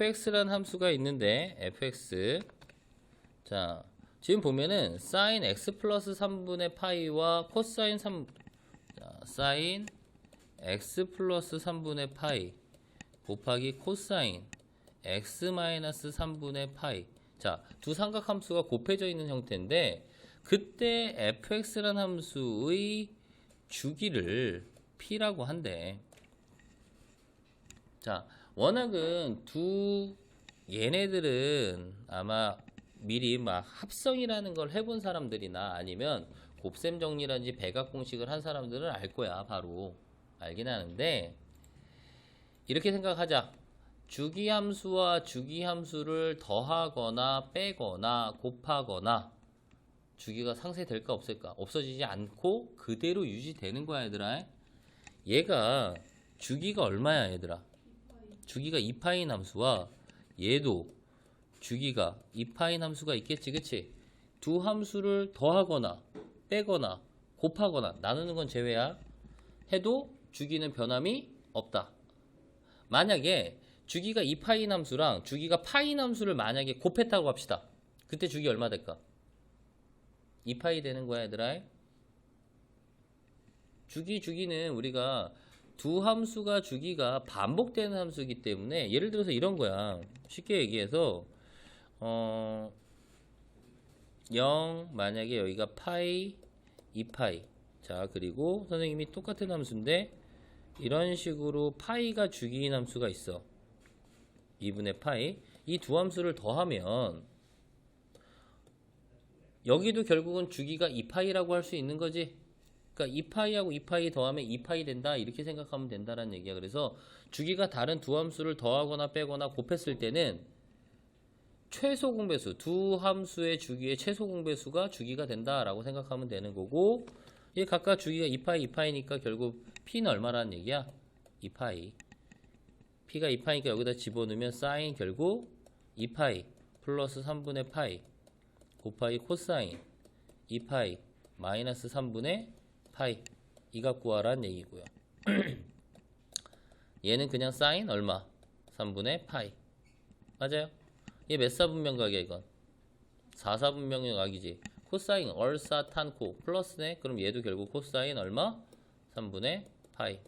fx라는 함수가 있는데 fx 자 지금 보면은 sin x 플러스 3분의 파이와 코사인 3 자, sin x 플러스 3분의 파이 곱하기 코사인 x 마이너스 3분의 파이 자, 두 삼각함수가 곱해져 있는 형태인데 그때 fx라는 함수의 주기를 p라고 한대. 자, 워낙은 두 얘네들은 아마 미리 막 합성이라는 걸 해본 사람들이나 아니면 곱셈 정리라든지 배각 공식을 한 사람들은 알 거야, 바로. 알긴 하는데, 이렇게 생각하자. 주기함수와 주기함수를 더하거나 빼거나 곱하거나 주기가 상쇄될까 없을까? 없어지지 않고 그대로 유지되는 거야, 얘들아. 얘가 주기가 얼마야, 얘들아? 주기가 2파인 함수와 얘도 주기가 2파인 함수가 있겠지, 그치? 두 함수를 더하거나 빼거나 곱하거나 나누는 건 제외야. 해도 주기는 변함이 없다. 만약에 주기가 2파인 함수랑 주기가 파인 함수를 만약에 곱했다고 합시다. 그때 주기 얼마 될까? 2파이 되는 거야, 얘들아. 주기 주기는 우리가 두 함수가 주기가 반복되는 함수이기 때문에 예를 들어서 이런 거야. 쉽게 얘기해서 어, 0 만약에 여기가 파이 2파이. 자 그리고 선생님이 똑같은 함수인데 이런 식으로 파이가 주기인 함수가 있어. 2분의 파이. 이 두 함수를 더하면 여기도 결국은 주기가 2파이라고 할 수 있는 거지 그러니까 2파이하고 2파이 더하면 2파이 된다 이렇게 생각하면 된다라는 얘기야. 그래서 주기가 다른 두 함수를 더하거나 빼거나 곱했을 때는 최소 공배수 두 함수의 주기의 최소 공배수가 주기가 된다라고 생각하면 되는 거고 이 각각 주기가 2파이 2파이니까 결국 p는 얼마라는 얘기야? 2파이. p가 2파이니까 여기다 집어넣으면 사인 결국 2파이 플러스 3분의 파이 곱하기 코사인 2파이 마이너스 3분의 파이 이값 구하라는 얘기고요. 얘는 그냥 사인 얼마? 3분의 파이. 맞아요? 얘 몇 사분면각이야 이건? 4사분면각이지. 코사인 얼사탄코 플러스네? 그럼 얘도 결국 코사인 얼마? 3분의 파이